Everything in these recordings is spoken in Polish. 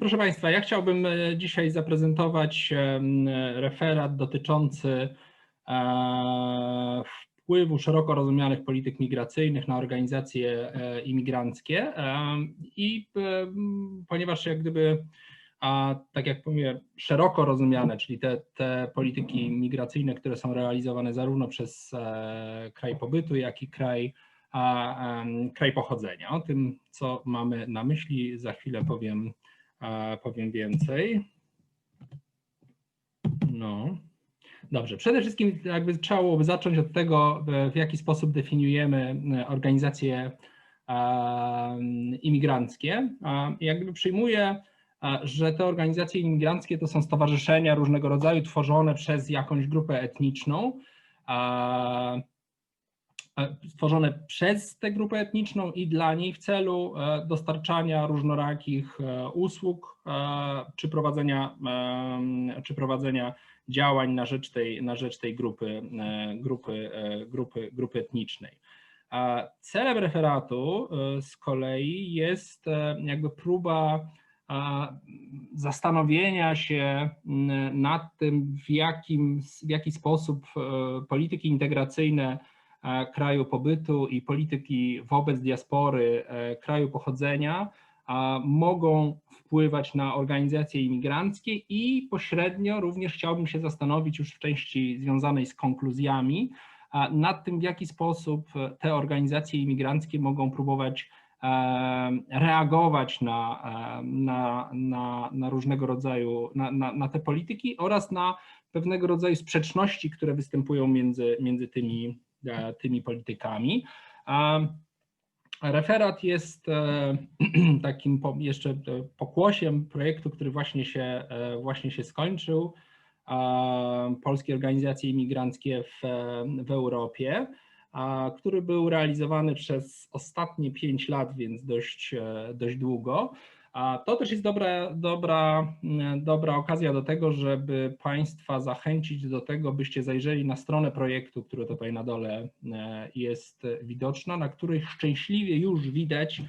Proszę Państwa, ja chciałbym e, dzisiaj zaprezentować em, referat dotyczący e, wpływu szeroko rozumianych polityk migracyjnych na organizacje e, imigranckie. I ponieważ jak gdyby, a, tak jak mówię, szeroko rozumiane, czyli te, te polityki migracyjne, które są realizowane zarówno przez e, kraj pobytu, jak i kraj, kraj pochodzenia. O tym, co mamy na myśli, za chwilę powiem powiem więcej. No. Dobrze, przede wszystkim jakby trzeba byłoby zacząć od tego, w jaki sposób definiujemy organizacje imigranckie. Jakby przyjmuję, że te organizacje imigranckie to są stowarzyszenia różnego rodzaju tworzone przez jakąś grupę etniczną, stworzone przez tę grupę etniczną i dla niej w celu e, dostarczania różnorakich e, usług e, czy prowadzenia, czy prowadzenia działań na rzecz tej, na rzecz tej grupy, grupy, grupy, grupy etnicznej. Celem referatu z kolei jest jakby próba zastanowienia się nad tym, w, jakim, w jaki sposób polityki integracyjne E, kraju pobytu i polityki wobec diaspory e, kraju pochodzenia mogą wpływać na organizacje imigranckie i pośrednio również chciałbym się zastanowić już w części związanej z konkluzjami nad tym, w jaki sposób te organizacje imigranckie mogą próbować e, reagować na, na, na, na różnego rodzaju, na, na, na te polityki oraz na pewnego rodzaju sprzeczności, które występują między, między tymi E, tymi politykami. Referat jest e, takim jeszcze pokłosiem projektu, który właśnie się, e, właśnie się skończył. Polskie Organizacje Imigranckie w, w Europie, który był realizowany przez ostatnie pięć lat, więc dość, dość długo. A to też jest dobra, dobra, dobra okazja do tego, żeby Państwa zachęcić do tego, byście zajrzeli na stronę projektu, która tutaj na dole e, jest widoczna, na której szczęśliwie już widać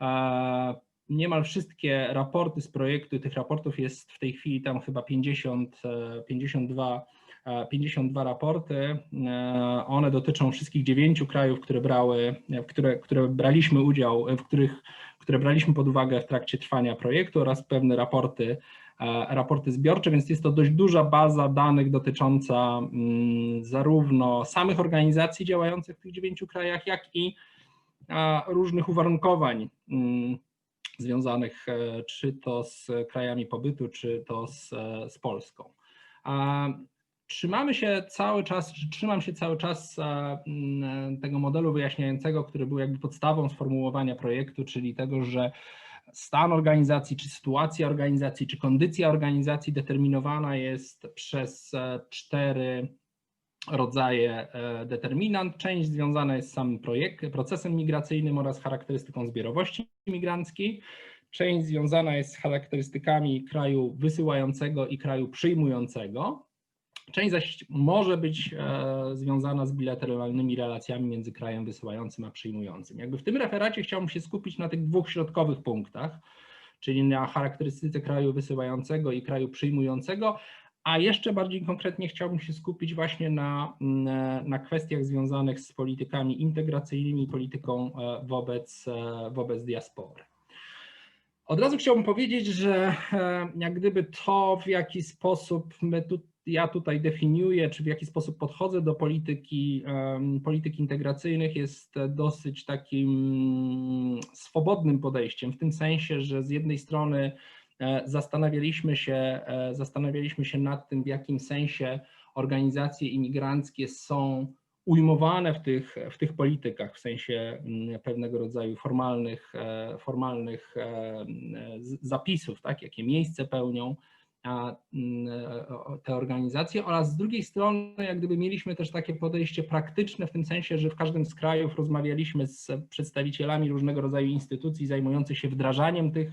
e, niemal wszystkie raporty z projektu. Tych raportów jest w tej chwili tam chyba 50, 52 52 raporty. E, one dotyczą wszystkich dziewięciu krajów, które brały, które, które braliśmy udział, w których, które braliśmy pod uwagę w trakcie trwania projektu oraz pewne raporty, e, raporty zbiorcze, więc jest to dość duża baza danych dotycząca mm, zarówno samych organizacji działających w tych dziewięciu krajach, jak i różnych uwarunkowań mm, związanych e, czy to z krajami pobytu, czy to z, z Polską. Trzymamy się cały czas, trzymam się cały czas mm, tego modelu wyjaśniającego, który był jakby podstawą sformułowania projektu, czyli tego, że stan organizacji, czy sytuacja organizacji, czy kondycja organizacji determinowana jest przez e, cztery rodzaje e, determinant. Część związana jest z samym projekt, procesem migracyjnym oraz charakterystyką zbiorowości migranckiej. Część związana jest z charakterystykami kraju wysyłającego i kraju przyjmującego. Część zaś może być e, związana z bilateralnymi relacjami między krajem wysyłającym a przyjmującym. Jakby w tym referacie chciałbym się skupić na tych dwóch środkowych punktach, czyli na charakterystyce kraju wysyłającego i kraju przyjmującego, a jeszcze bardziej konkretnie chciałbym się skupić właśnie na, na kwestiach związanych z politykami integracyjnymi polityką e, wobec, e, wobec diaspory. Od razu chciałbym powiedzieć, że jak gdyby to, w jaki sposób my tu ja tutaj definiuję, czy w jaki sposób podchodzę do polityki, polityki integracyjnych, jest dosyć takim swobodnym podejściem, w tym sensie, że z jednej strony e, zastanawialiśmy się, e, zastanawialiśmy się nad tym, w jakim sensie organizacje imigranckie są ujmowane w tych, w tych politykach, w sensie mm, pewnego rodzaju formalnych, e, formalnych zapisów, tak, jakie miejsce pełnią, te organizacje oraz z drugiej strony jak gdyby mieliśmy też takie podejście praktyczne w tym sensie, że w każdym z krajów rozmawialiśmy z przedstawicielami różnego rodzaju instytucji zajmujących się wdrażaniem tych,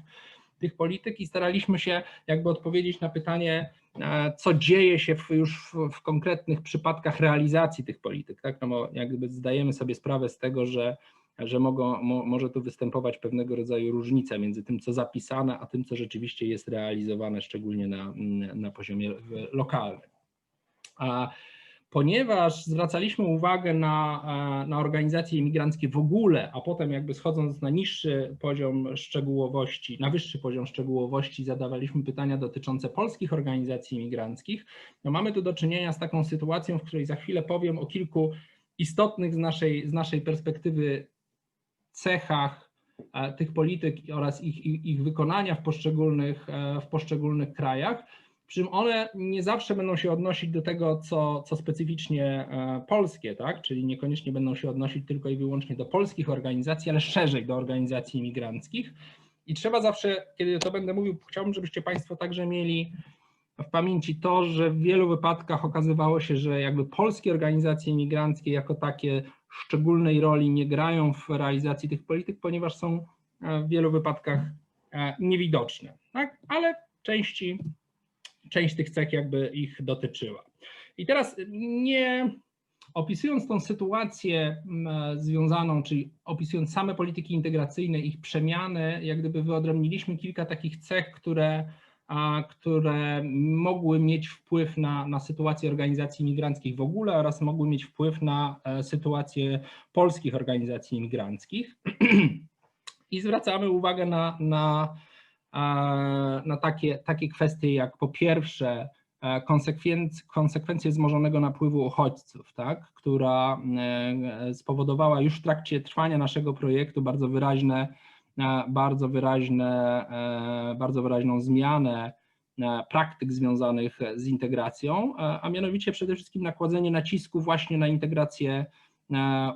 tych polityk i staraliśmy się jakby odpowiedzieć na pytanie, co dzieje się w, już w, w, konkretnych przypadkach realizacji tych polityk. Tak? No bo jak gdyby zdajemy sobie sprawę z tego, że że mogą, mo, może tu występować pewnego rodzaju różnica między tym, co zapisane, a tym, co rzeczywiście jest realizowane, szczególnie na, na poziomie lokalnym. A ponieważ zwracaliśmy uwagę na, e, na organizacje imigranckie w ogóle, a potem jakby schodząc na niższy poziom szczegółowości, na wyższy poziom szczegółowości zadawaliśmy pytania dotyczące polskich organizacji imigranckich, no mamy tu do czynienia z taką sytuacją, w której za chwilę powiem o kilku istotnych z naszej, z naszej perspektywy cechach e, tych polityk oraz ich, ich, ich wykonania w poszczególnych, e, w poszczególnych krajach, przy czym one nie zawsze będą się odnosić do tego, co, co specyficznie e, polskie, tak? czyli niekoniecznie będą się odnosić tylko i wyłącznie do polskich organizacji, ale szerzej do organizacji imigranckich. I trzeba zawsze, kiedy to będę mówił, chciałbym, żebyście Państwo także mieli w pamięci to, że w wielu wypadkach okazywało się, że jakby polskie organizacje imigranckie jako takie szczególnej roli nie grają w realizacji tych polityk, ponieważ są w wielu wypadkach e, niewidoczne, tak? ale części część tych cech jakby ich dotyczyła. I teraz nie opisując tą sytuację związaną, czyli opisując same polityki integracyjne, ich przemiany, jak gdyby wyodrębniliśmy kilka takich cech, które, które mogły mieć wpływ na, na sytuację organizacji imigranckich w ogóle oraz mogły mieć wpływ na e, sytuację polskich organizacji imigranckich. I zwracamy uwagę na, na na takie, takie kwestie jak po pierwsze e, konsekwencje, wzmożonego napływu uchodźców, tak, która e, spowodowała już w trakcie trwania naszego projektu bardzo wyraźne, e, bardzo wyraźne, bardzo wyraźną zmianę praktyk związanych z integracją, a mianowicie przede wszystkim nakładzenie nacisku właśnie na integrację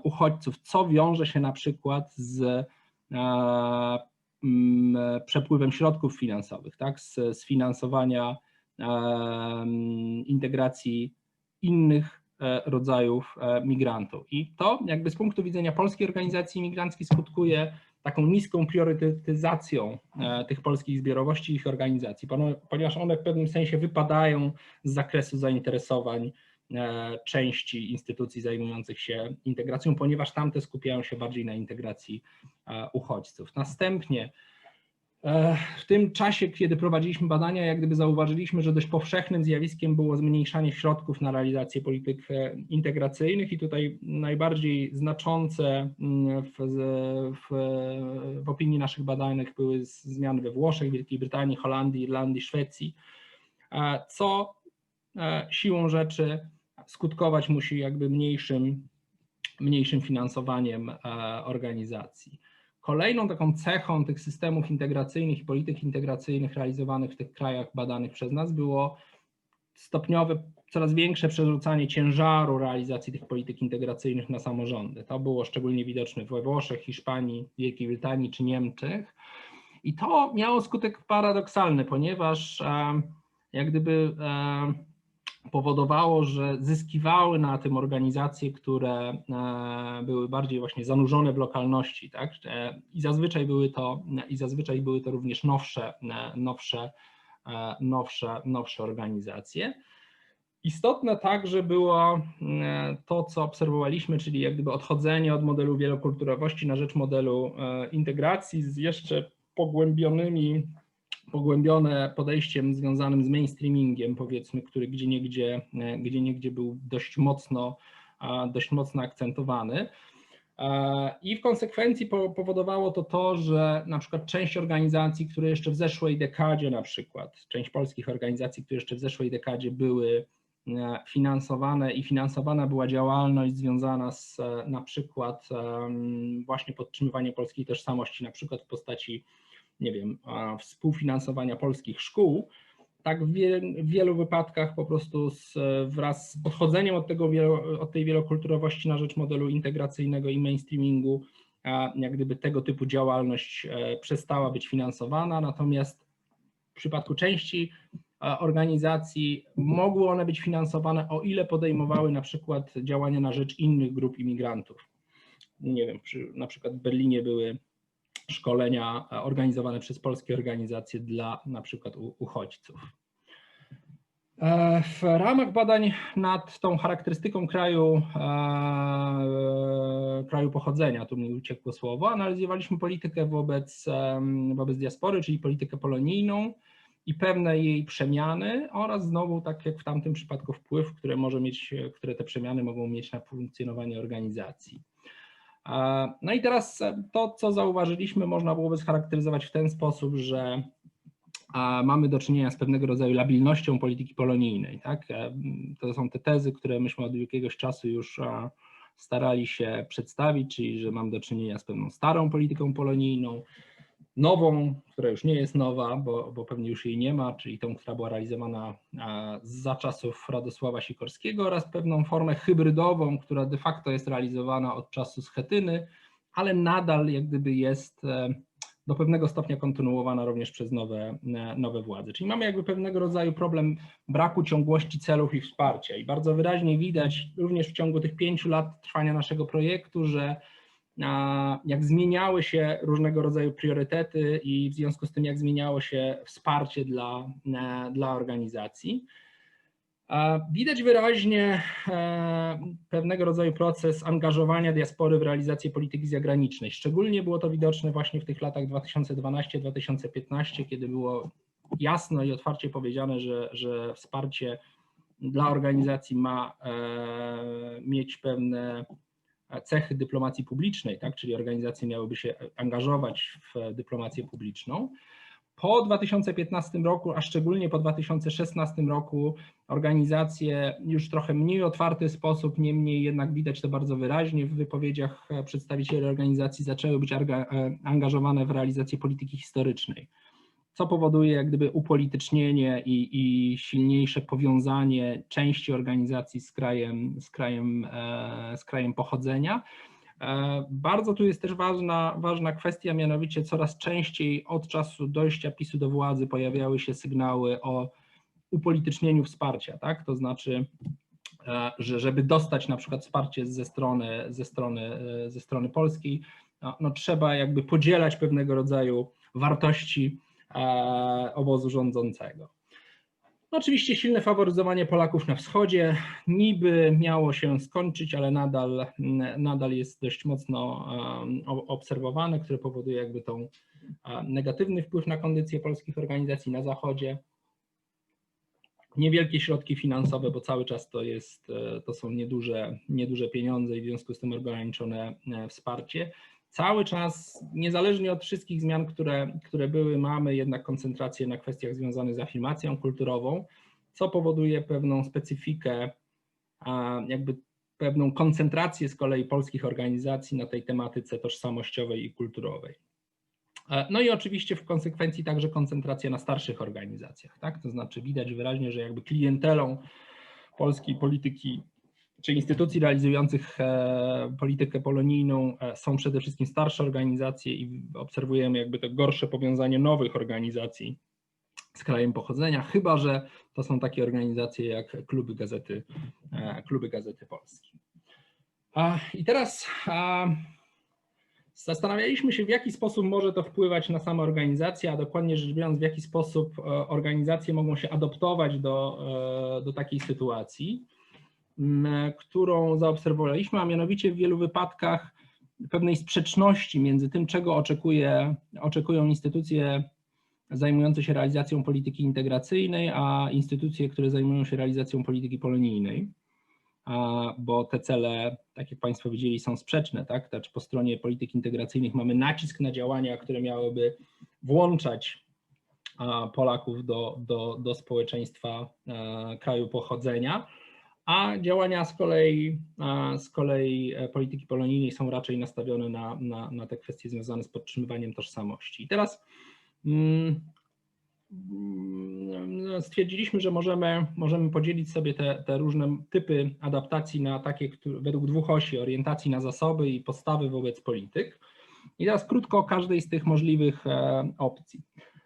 uchodźców, co wiąże się na przykład z przepływem środków finansowych, tak, z, z finansowania integracji innych e, rodzajów e, migrantów. I to jakby z punktu widzenia Polskiej Organizacji Imigranckiej skutkuje taką niską priorytetyzacją e, tych polskich zbiorowości i ich organizacji, ponieważ one w pewnym sensie wypadają z zakresu zainteresowań E, części instytucji zajmujących się integracją, ponieważ tamte skupiają się bardziej na integracji e, uchodźców. Następnie w tym czasie, kiedy prowadziliśmy badania, jak gdyby zauważyliśmy, że dość powszechnym zjawiskiem było zmniejszanie środków na realizację polityk integracyjnych i tutaj najbardziej znaczące mm, w, w, w opinii naszych badanych były zmiany we Włoszech, Wielkiej Brytanii, Holandii, Irlandii, Szwecji, co siłą rzeczy skutkować musi jakby mniejszym, mniejszym finansowaniem e, organizacji. Kolejną taką cechą tych systemów integracyjnych i polityk integracyjnych realizowanych w tych krajach badanych przez nas było stopniowe, coraz większe przerzucanie ciężaru realizacji tych polityk integracyjnych na samorządy. To było szczególnie widoczne we Włoszech, Hiszpanii, Wielkiej Brytanii czy Niemczech. I to miało skutek paradoksalny, ponieważ jak gdyby powodowało, że zyskiwały na tym organizacje, które e, były bardziej właśnie zanurzone w lokalności, tak? E, I zazwyczaj były to, i zazwyczaj były to również nowsze, e, nowsze, nowsze, nowsze organizacje. Istotne także było to, co obserwowaliśmy, czyli jak gdyby odchodzenie od modelu wielokulturowości na rzecz modelu integracji z jeszcze pogłębionymi pogłębione podejściem związanym z mainstreamingiem, powiedzmy, który gdzie niegdzie, e, gdzie niegdzie był dość mocno, dość mocno akcentowany. E, I w konsekwencji powodowało to to, że na przykład część organizacji, które jeszcze w zeszłej dekadzie, na przykład część polskich organizacji, które jeszcze w zeszłej dekadzie były e, finansowane i finansowana była działalność związana z na przykład właśnie podtrzymywaniem polskiej tożsamości, na przykład w postaci nie wiem, współfinansowania polskich szkół, tak w, w wielu wypadkach po prostu z, wraz z odchodzeniem od, tego od tej wielokulturowości na rzecz modelu integracyjnego i mainstreamingu, jak gdyby tego typu działalność e, przestała być finansowana, natomiast w przypadku części organizacji mogły one być finansowane, o ile podejmowały na przykład działania na rzecz innych grup imigrantów. Nie wiem, przy, na przykład w Berlinie były szkolenia organizowane przez polskie organizacje dla na przykład uchodźców. E, w ramach badań nad tą charakterystyką kraju, e, kraju pochodzenia, tu mi uciekło słowo, analizowaliśmy politykę wobec, wobec diaspory, czyli politykę polonijną i pewne jej przemiany oraz znowu, tak jak w tamtym przypadku, wpływ, które, może mieć, które te przemiany mogą mieć na funkcjonowanie organizacji. E, no i teraz to, co zauważyliśmy, można byłoby scharakteryzować w ten sposób, że mamy do czynienia z pewnego rodzaju labilnością polityki polonijnej. Tak? E, to są te tezy, które myśmy od jakiegoś czasu już starali się przedstawić, czyli że mam do czynienia z pewną starą polityką polonijną, nową, która już nie jest nowa, bo, bo pewnie już jej nie ma, czyli tą, która była realizowana za czasów Radosława Sikorskiego oraz pewną formę hybrydową, która de facto jest realizowana od czasu Schetyny, ale nadal jak gdyby jest e, do pewnego stopnia kontynuowana również przez nowe, e, nowe władze. Czyli mamy jakby pewnego rodzaju problem braku ciągłości celów i wsparcia i bardzo wyraźnie widać również w ciągu tych pięciu lat trwania naszego projektu, że jak zmieniały się różnego rodzaju priorytety i w związku z tym jak zmieniało się wsparcie dla, e, dla organizacji. Widać wyraźnie e, pewnego rodzaju proces angażowania diaspory w realizację polityki zagranicznej. Szczególnie było to widoczne właśnie w tych latach 2012-2015, kiedy było jasno i otwarcie powiedziane, że, że wsparcie dla organizacji ma e, mieć pewne cechy dyplomacji publicznej, tak? czyli organizacje miałyby się angażować w dyplomację publiczną. Po 2015 roku, a szczególnie po 2016 roku, organizacje już trochę mniej otwarty sposób, niemniej jednak widać to bardzo wyraźnie w wypowiedziach przedstawicieli organizacji, zaczęły być e, angażowane w realizację polityki historycznej, co powoduje jak gdyby upolitycznienie i, i silniejsze powiązanie części organizacji z krajem, z krajem, e, z krajem pochodzenia. E, bardzo tu jest też ważna, ważna kwestia, mianowicie coraz częściej od czasu dojścia PiSu do władzy pojawiały się sygnały o upolitycznieniu wsparcia, tak? To znaczy, e, że żeby dostać na przykład wsparcie ze strony, ze strony, ze strony polskiej, no, no trzeba jakby podzielać pewnego rodzaju wartości obozu rządzącego. No oczywiście silne faworyzowanie Polaków na wschodzie niby miało się skończyć, ale nadal, nadal jest dość mocno obserwowane, które powoduje jakby tą negatywny wpływ na kondycję polskich organizacji na zachodzie. Niewielkie środki finansowe, bo cały czas to, jest, e, to są nieduże, nieduże pieniądze i w związku z tym ograniczone e, wsparcie cały czas, niezależnie od wszystkich zmian, które, które były, mamy jednak koncentrację na kwestiach związanych z afirmacją kulturową, co powoduje pewną specyfikę, jakby pewną koncentrację z kolei polskich organizacji na tej tematyce tożsamościowej i kulturowej. E, no i oczywiście w konsekwencji także koncentracja na starszych organizacjach, tak? To znaczy widać wyraźnie, że jakby klientelą polskiej polityki czy instytucji realizujących e, politykę polonijną e, są przede wszystkim starsze organizacje i obserwujemy jakby to gorsze powiązanie nowych organizacji z krajem pochodzenia, chyba że to są takie organizacje jak kluby gazety, e, kluby gazety Polski. I teraz zastanawialiśmy się, w jaki sposób może to wpływać na samą organizację, a dokładnie rzecz biorąc, w jaki sposób organizacje mogą się adoptować do, do takiej sytuacji którą zaobserwowaliśmy, a mianowicie w wielu wypadkach pewnej sprzeczności między tym, czego oczekuje, oczekują instytucje zajmujące się realizacją polityki integracyjnej, a instytucje, które zajmują się realizacją polityki polonijnej, bo te cele, tak jak Państwo widzieli, są sprzeczne. Tak? Znaczy po stronie polityki integracyjnych mamy nacisk na działania, które miałyby włączać Polaków do, do, do społeczeństwa kraju pochodzenia, a działania z kolei, z kolei e, polityki polonijnej są raczej nastawione na, na, na te kwestie związane z podtrzymywaniem tożsamości. I teraz mm, mm, stwierdziliśmy, że możemy, możemy podzielić sobie te, te różne typy adaptacji na takie, które, według dwóch osi, orientacji na zasoby i postawy wobec polityk. I teraz krótko o każdej z tych możliwych e, opcji.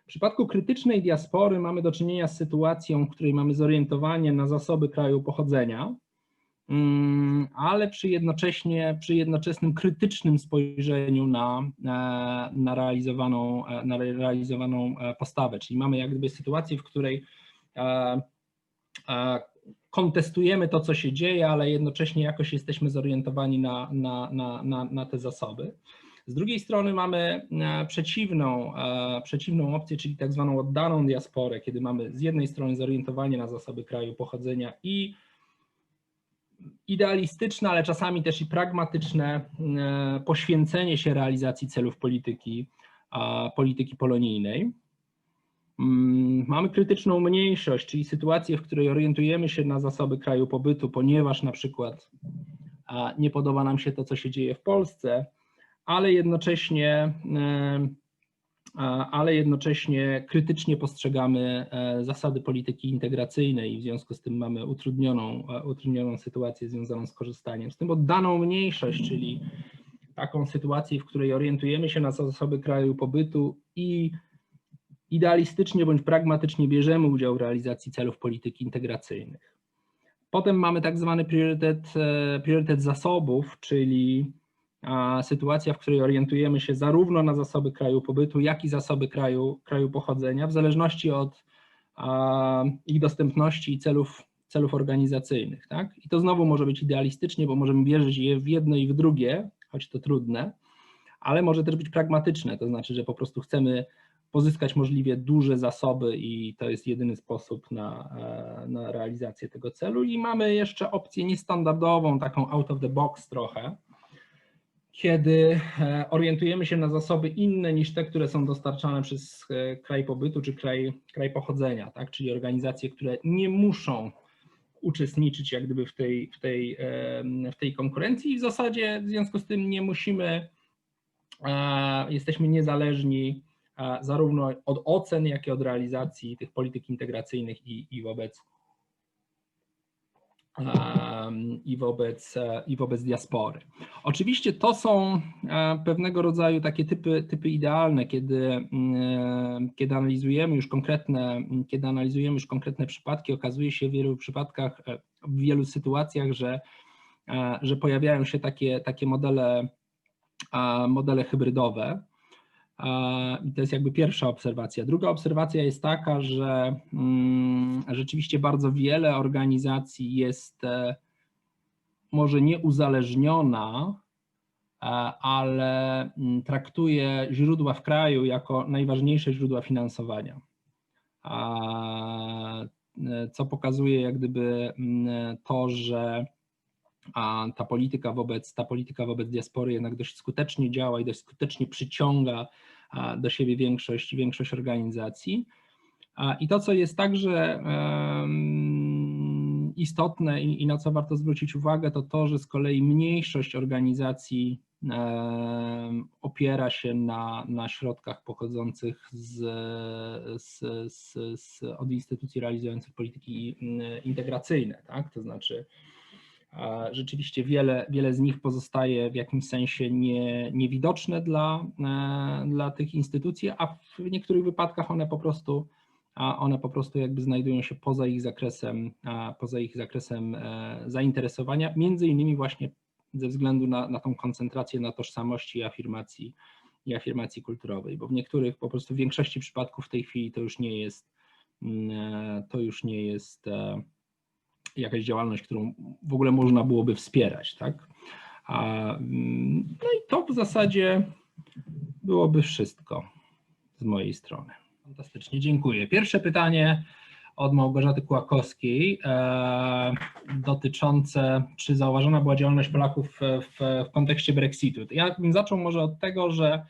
W przypadku krytycznej diaspory mamy do czynienia z sytuacją, w której mamy zorientowanie na zasoby kraju pochodzenia, mm, ale przy, jednocześnie, przy jednoczesnym krytycznym spojrzeniu na, e, na, realizowaną, e, na realizowaną e, postawę. Czyli mamy jak gdyby sytuację, w której kontestujemy to, co się dzieje, ale jednocześnie jakoś jesteśmy zorientowani na, na, na, na, na te zasoby. Z drugiej strony mamy przeciwną, przeciwną opcję, czyli tak zwaną oddaną diasporę, kiedy mamy z jednej strony zorientowanie na zasoby kraju pochodzenia i idealistyczne, ale czasami też i pragmatyczne e, poświęcenie się realizacji celów polityki, polityki polonijnej. Mm, mamy krytyczną mniejszość, czyli sytuację, w której orientujemy się na zasoby kraju pobytu, ponieważ na przykład nie podoba nam się to, co się dzieje w Polsce, ale jednocześnie e, ale jednocześnie krytycznie postrzegamy e, zasady polityki integracyjnej i w związku z tym mamy utrudnioną, e, utrudnioną sytuację związaną z korzystaniem z tym. Oddaną mniejszość, czyli taką sytuację, w której orientujemy się na zasoby kraju pobytu i idealistycznie bądź pragmatycznie bierzemy udział w realizacji celów polityki integracyjnych. Potem mamy tak zwany priorytet, priorytet zasobów, czyli sytuacja, w której orientujemy się zarówno na zasoby kraju pobytu, jak i zasoby kraju, kraju pochodzenia, w zależności od ich dostępności i celów, celów organizacyjnych. Tak? I to znowu może być idealistycznie, bo możemy wierzyć je w jedno i w drugie, choć to trudne, ale może też być pragmatyczne, to znaczy, że po prostu chcemy pozyskać możliwie duże zasoby i to jest jedyny sposób na, e, na realizację tego celu. I mamy jeszcze opcję niestandardową, taką out of the box trochę, kiedy e, orientujemy się na zasoby inne niż te, które są dostarczane przez e, kraj pobytu czy kraj, kraj pochodzenia, tak? czyli organizacje, które nie muszą uczestniczyć jak gdyby w tej, w, tej, w tej konkurencji i w zasadzie w związku z tym nie musimy, e, jesteśmy niezależni zarówno od ocen, jak i od realizacji tych polityk integracyjnych i, i wobec i wobec, i wobec diaspory. Oczywiście to są e, pewnego rodzaju takie typy, typy idealne, kiedy, mm, kiedy analizujemy już konkretne, kiedy analizujemy już konkretne przypadki, okazuje się w wielu przypadkach, e, w wielu sytuacjach, że, e, że pojawiają się takie, takie modele, modele hybrydowe, i to jest jakby pierwsza obserwacja. Druga obserwacja jest taka, że mm, rzeczywiście bardzo wiele organizacji jest e, może nie uzależniona, e, ale mm, traktuje źródła w kraju jako najważniejsze źródła finansowania. E, co pokazuje jak gdyby mm, to, że a ta polityka wobec, ta polityka wobec diaspory jednak dość skutecznie działa i dość skutecznie przyciąga do siebie większość, większość organizacji. I to, co jest także istotne i, na co warto zwrócić uwagę, to to, że z kolei mniejszość organizacji opiera się na, na środkach pochodzących z, z, z, z, od instytucji realizujących polityki integracyjne, tak? to znaczy Rzeczywiście wiele, wiele z nich pozostaje w jakimś sensie nie, niewidoczne dla, e, dla tych instytucji, a w niektórych wypadkach one po prostu one po prostu jakby znajdują się poza ich zakresem, poza ich zakresem e, zainteresowania, między innymi właśnie ze względu na, na tą koncentrację na tożsamości i afirmacji, i afirmacji kulturowej, bo w niektórych, po prostu w większości przypadków w tej chwili to już nie jest, mm, e, to już nie jest jakaś działalność, którą w ogóle można byłoby wspierać, tak? A, mm, no i to w zasadzie byłoby wszystko z mojej strony. Fantastycznie, dziękuję. Pierwsze pytanie od Małgorzaty Kłakowskiej e, dotyczące, czy zauważona była działalność Polaków w, w, kontekście Brexitu. Ja bym zaczął może od tego, że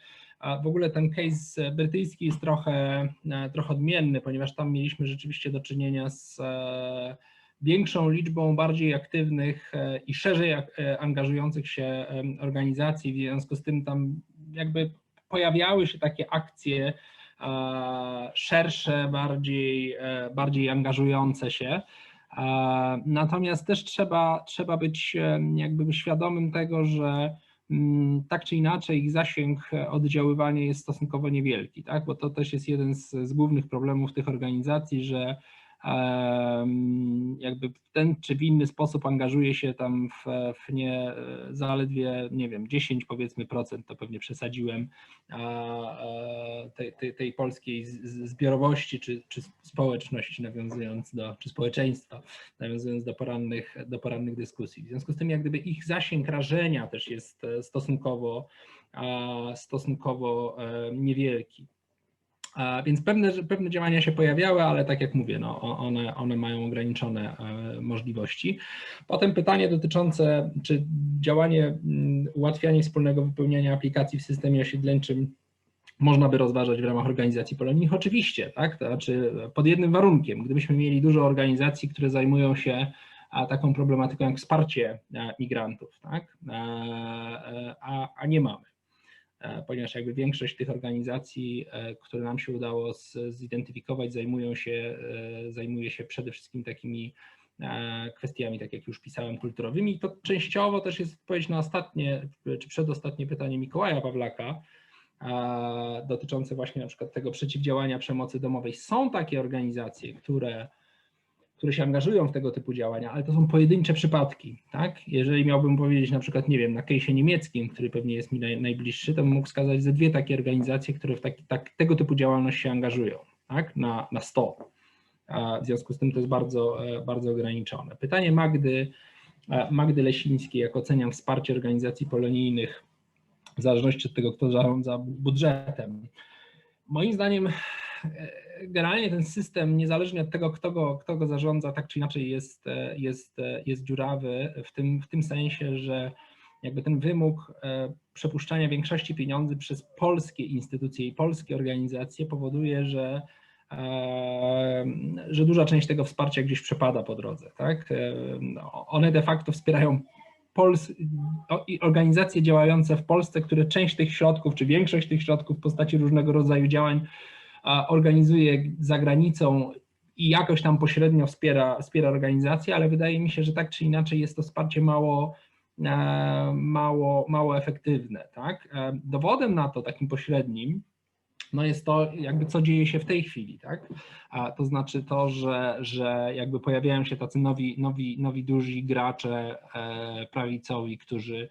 w ogóle ten case brytyjski jest trochę, e, trochę odmienny, ponieważ tam mieliśmy rzeczywiście do czynienia z e, większą liczbą bardziej aktywnych e, i szerzej e, angażujących się organizacji, w związku z tym tam jakby pojawiały się takie akcje e, szersze, bardziej, bardziej angażujące się. Natomiast też trzeba, trzeba być jakby świadomym tego, że mm, tak czy inaczej ich zasięg oddziaływania jest stosunkowo niewielki, tak? bo to też jest jeden z, z głównych problemów tych organizacji, że jakby w ten czy w inny sposób angażuje się tam w, w nie zaledwie, nie wiem, 10 powiedzmy procent, to pewnie przesadziłem, tej, tej, tej polskiej zbiorowości czy, czy społeczności, nawiązując do, czy społeczeństwa, nawiązując do porannych, do porannych dyskusji. W związku z tym, jak gdyby ich zasięg rażenia też jest stosunkowo, stosunkowo niewielki. Więc pewne, pewne działania się pojawiały, ale tak jak mówię, no, one, one mają ograniczone e, możliwości. Potem pytanie dotyczące, czy działanie, mm, ułatwianie wspólnego wypełniania aplikacji w systemie osiedleńczym można by rozważać w ramach organizacji polonijnych? Oczywiście, tak? To znaczy pod jednym warunkiem, gdybyśmy mieli dużo organizacji, które zajmują się taką problematyką jak wsparcie e, migrantów, tak? E, a, a nie mamy. E, ponieważ jakby większość tych organizacji, e, które nam się udało zidentyfikować, zajmują się, e, zajmuje się przede wszystkim takimi kwestiami, tak jak już pisałem, kulturowymi. I to częściowo też jest odpowiedź na ostatnie, czy przedostatnie pytanie Mikołaja Pawlaka, dotyczące właśnie na przykład tego przeciwdziałania przemocy domowej. Są takie organizacje, które które się angażują w tego typu działania, ale to są pojedyncze przypadki, tak? Jeżeli miałbym powiedzieć na przykład, nie wiem, na case'ie niemieckim, który pewnie jest mi naj, najbliższy, to bym mógł wskazać ze dwie takie organizacje, które w taki, tak, tego typu działalność się angażują, tak? Na, na 100. A w związku z tym to jest bardzo, e, bardzo ograniczone. Pytanie Magdy, e, Magdy Lesińskiej, jak oceniam wsparcie organizacji polonijnych w zależności od tego, kto zarządza budżetem. Moim zdaniem generalnie ten system, niezależnie od tego, kto go, kto go zarządza, tak czy inaczej jest, jest, jest dziurawy w tym, w tym sensie, że jakby ten wymóg e, przepuszczania większości pieniędzy przez polskie instytucje i polskie organizacje powoduje, że, e, że duża część tego wsparcia gdzieś przepada po drodze. Tak? E, one de facto wspierają Pols organizacje działające w Polsce, które część tych środków, czy większość tych środków w postaci różnego rodzaju działań organizuje za granicą i jakoś tam pośrednio wspiera, wspiera organizację, ale wydaje mi się, że tak czy inaczej jest to wsparcie mało, e, mało, mało efektywne. Tak? E, dowodem na to takim pośrednim no jest to jakby co dzieje się w tej chwili, tak? A to znaczy to, że, że jakby pojawiają się tacy nowi, nowi, nowi duzi gracze e, prawicowi, którzy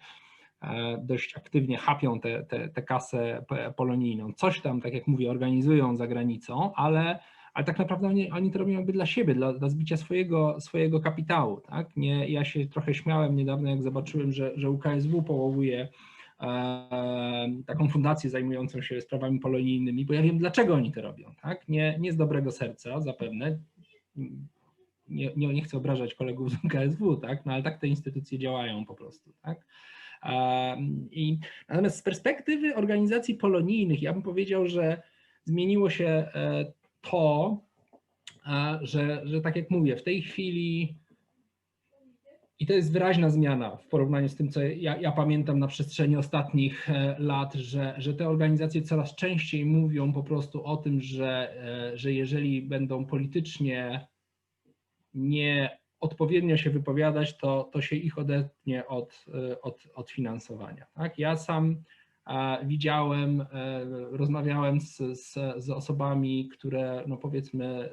dość aktywnie hapią tę te, te, te kasę polonijną. Coś tam, tak jak mówię, organizują za granicą, ale, ale tak naprawdę oni, oni to robią jakby dla siebie, dla, dla zbicia swojego, swojego kapitału. Tak? Nie, ja się trochę śmiałem niedawno, jak zobaczyłem, że, że UKSW powołuje e, taką fundację zajmującą się sprawami polonijnymi, bo ja wiem, dlaczego oni to robią. Tak? Nie, nie z dobrego serca zapewne, nie, nie, nie chcę obrażać kolegów z UKSW, tak? no ale tak te instytucje działają po prostu. Tak? I natomiast z perspektywy organizacji polonijnych, ja bym powiedział, że zmieniło się e, to, że, że tak jak mówię, w tej chwili i to jest wyraźna zmiana w porównaniu z tym, co ja, ja, pamiętam na przestrzeni ostatnich e, lat, że, że te organizacje coraz częściej mówią po prostu o tym, że, e, że jeżeli będą politycznie nie odpowiednio się wypowiadać, to, to się ich odetnie od, e, od, od finansowania. Tak? Ja sam widziałem, e, rozmawiałem z, z, z, osobami, które no powiedzmy e,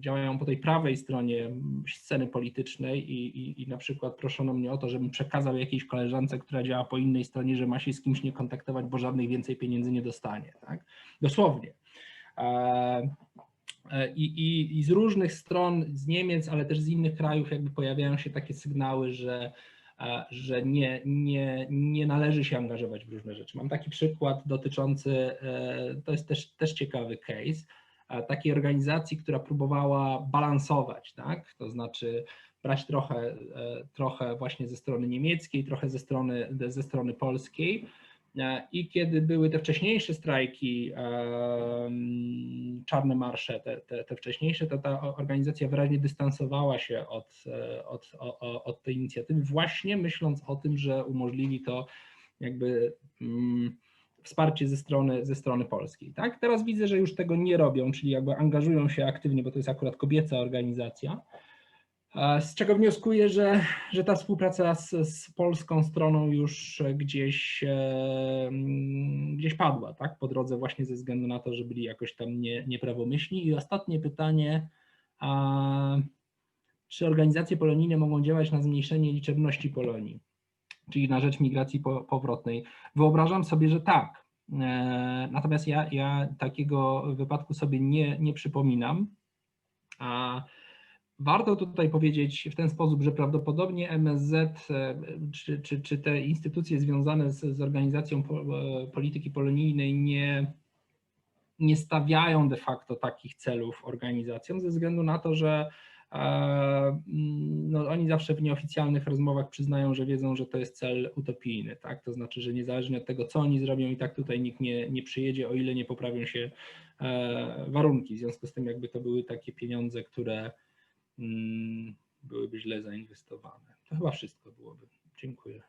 działają po tej prawej stronie sceny politycznej i, i, i na przykład proszono mnie o to, żebym przekazał jakiejś koleżance, która działa po innej stronie, że ma się z kimś nie kontaktować, bo żadnych więcej pieniędzy nie dostanie. Tak? Dosłownie. E, I, i, I, z różnych stron, z Niemiec, ale też z innych krajów, jakby pojawiają się takie sygnały, że, e, że nie, nie, nie należy się angażować w różne rzeczy. Mam taki przykład dotyczący, e, to jest też, też ciekawy case, takiej organizacji, która próbowała balansować, tak? to znaczy brać trochę, trochę właśnie ze strony niemieckiej, trochę ze strony, ze strony polskiej I kiedy były te wcześniejsze strajki, czarne marsze, te, te, te, wcześniejsze, to ta organizacja wyraźnie dystansowała się od, e, od, od, od tej inicjatywy, właśnie myśląc o tym, że umożliwi to jakby mm, wsparcie ze strony, ze strony polskiej. Tak? Teraz widzę, że już tego nie robią, czyli jakby angażują się aktywnie, bo to jest akurat kobieca organizacja. Z czego wnioskuję, że, że ta współpraca z, z polską stroną już gdzieś, e, gdzieś padła, tak? Po drodze właśnie ze względu na to, że byli jakoś tam nie, nieprawomyślni. I ostatnie pytanie a, czy organizacje polonijne mogą działać na zmniejszenie liczebności Polonii, czyli na rzecz migracji po, powrotnej? Wyobrażam sobie, że tak. E, natomiast ja, ja takiego wypadku sobie nie, nie przypominam. A warto tutaj powiedzieć w ten sposób, że prawdopodobnie MSZ e, czy, czy, czy te instytucje związane z, z organizacją e, polityki polonijnej nie, nie stawiają de facto takich celów organizacjom ze względu na to, że no, oni zawsze w nieoficjalnych rozmowach przyznają, że wiedzą, że to jest cel utopijny, tak? To znaczy, że niezależnie od tego, co oni zrobią, i tak tutaj nikt nie, nie przyjedzie, o ile nie poprawią się e, warunki. W związku z tym, jakby to były takie pieniądze, które mm, byłyby źle zainwestowane. To chyba wszystko byłoby. Dziękuję.